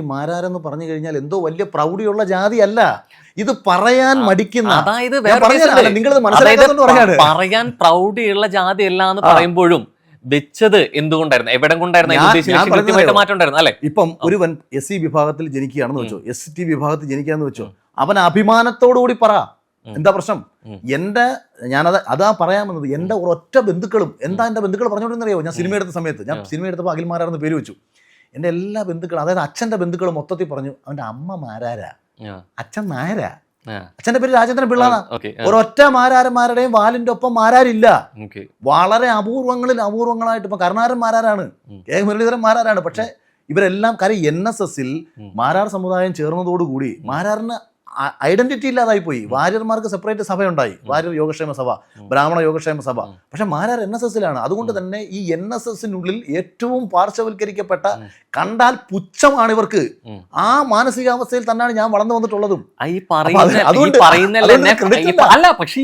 ഈ മാരാരെന്ന് പറഞ്ഞു കഴിഞ്ഞാൽ എന്തോ വലിയ പ്രൗഢിയുള്ള ജാതിയല്ല. ഇത് പറയാൻ മടിക്കുന്ന. അതായത്. നിങ്ങളിത് മനസ്സിലാക്കാത്തതുകൊണ്ട് പറയാൻ പ്രൗഢിയുള്ള ജാതി അല്ല എന്ന് പറയുമ്പോഴും വെച്ചത് എന്തുകൊണ്ടായിരുന്നു? എവിടെ കൊണ്ടായിരുന്നു? മാറ്റം അല്ലെ? ഇപ്പം ഒരുവൻ എസ് സി വിഭാഗത്തിൽ ജനിക്കുകയാണെന്ന് വെച്ചോ എസ് ടി വിഭാഗത്തിൽ ജനിക്കുകയാണെന്ന് വെച്ചോ അവൻ അഭിമാനത്തോടു കൂടി പറ. എന്താ പ്രശ്നം. എന്റെ ഞാനത് അതാ പറയാമെന്നത്. എന്റെ ഒരൊറ്റ ബന്ധുക്കളും എന്താ എന്റെ ബന്ധുക്കൾ പറഞ്ഞോണ്ടെന്നറിയോ ഞാൻ സിനിമ എടുത്ത സമയത്ത് ഞാൻ. സിനിമ എടുത്തപ്പോൾ അഖിൽമാരാർന്ന് പേര് വെച്ചു. എന്റെ എല്ലാ ബന്ധുക്കളും അതായത് അച്ഛന്റെ ബന്ധുക്കൾ മൊത്തത്തിൽ പറഞ്ഞു അവന്റെ അമ്മ മാരാരാ? അച്ഛൻ നായരാ അച്ഛന്റെ പേര് രാജേന്ദ്രൻ പിള്ളാണ് ഒരൊറ്റ മാരാരന്മാരുടെയും വാലിന്റെ ഒപ്പം മാരാരില്ല. വളരെ അപൂർവങ്ങളിൽ അപൂർവങ്ങളായിട്ട് ഇപ്പൊ കരുണാരൻ മാരാരാണ്. കെ. മുരളീധരൻ മാരാരാണ്. പക്ഷെ ഇവരെല്ലാം കാര്യം എൻ എസ് എസിൽ. മാരാർ സമുദായം ചേർന്നതോടുകൂടി മാരാറിന് ഐഡന്റിറ്റി ഇല്ലാതായി പോയി. വാര്യർമാർക്ക് സെപ്പറേറ്റ് സഭയുണ്ടായി. വാര്യർ യോഗക്ഷേമ സഭ. ബ്രാഹ്മണ യോഗക്ഷേമ സഭ. പക്ഷെ മാരാർ എൻ എസ് എസിലാണ് അതുകൊണ്ട് തന്നെ ഈ എൻ എസ് എസിനുള്ളിൽ ഏറ്റവും പാർശ്വവൽക്കരിക്കപ്പെട്ട കണ്ടാൽ പുച്ഛമാണ് ഇവർക്ക്. ആ മാനസികാവസ്ഥയിൽ തന്നെയാണ് ഞാൻ വളർന്നു വന്നിട്ടുള്ളതും. അല്ല പക്ഷെ